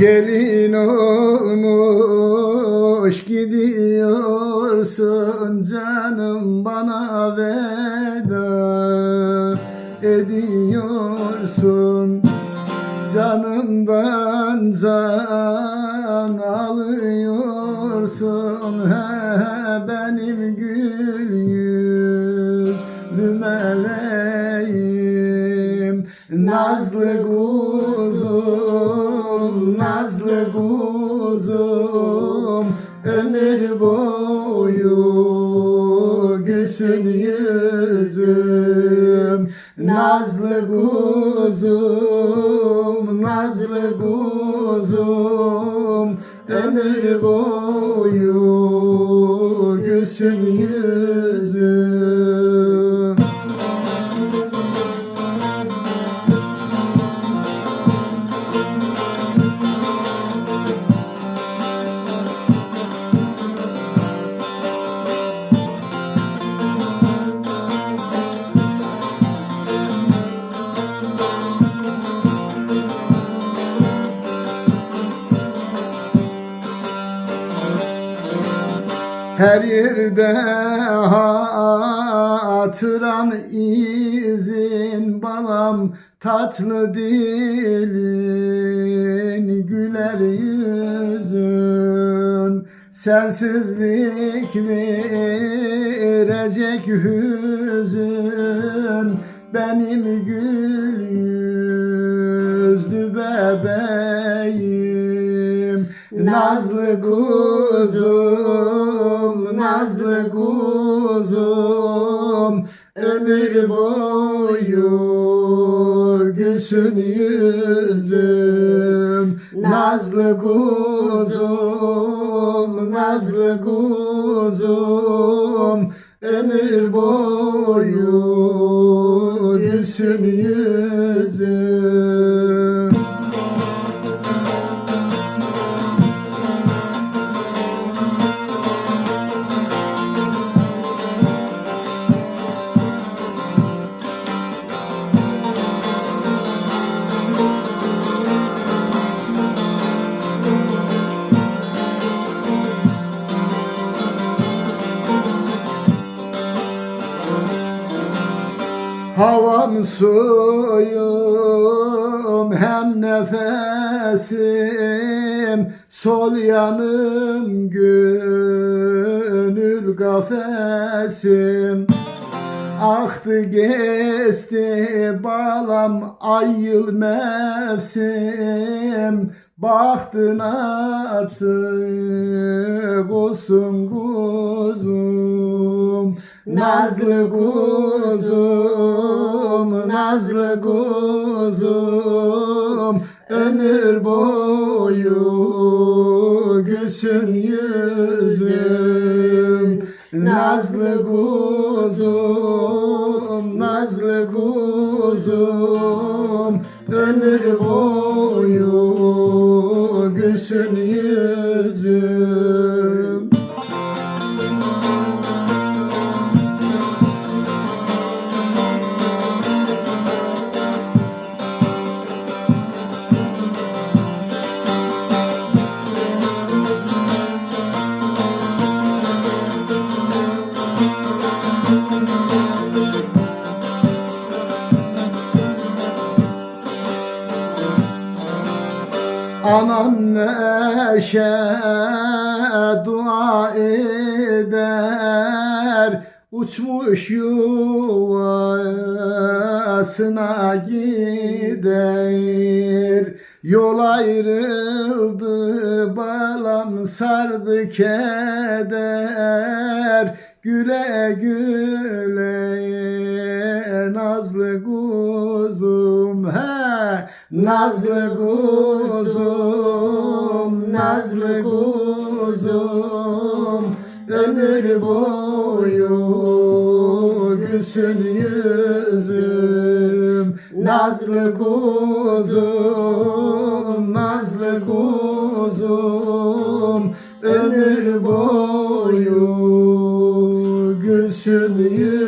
Gelin olmuş gidiyorsun canım bana veda ediyorsun. Canımdan can alıyorsun he benim gül yüzlü meleğim Nazlı kuzum, nazlı kuzum Ömür boyu gülsün yüzüm. Nazlı kuzum, nazlı kuzum Ömür boyu gülsün Her yerde hatıran izin balam tatlı dilin güler yüzün. Sensizlik verecek hüzün benim gül yüzlü bebeğim. Nazlı kuzum, nazlı kuzum Ömür boyu gülsün yüzüm. Nazlı kuzum, nazlı kuzum Ömür boyu gülsün yüzüm Havam suyum hem nefesim Sol yanım gönül kafesim. Aktı geçti balam ay yıl mevsim. Baktın açık olsun kuzum Nazlı kuzum, nazlı kuzum. Ömür boyu gülsün yüzüm. Nazlı kuzum, nazlı kuzum. Ömür boyu gülsün yüzüm Anan neşe dua eder Uçmuş yuvasına gider. Yol ayrıldı balam sardı keder Güle güle nazlı kuzum he. Nazlı kuzum, nazlı kuzum Ömür boyu gülsün yüzüm. Nazlı kuzum, nazlı kuzum Ömür boyu To the end.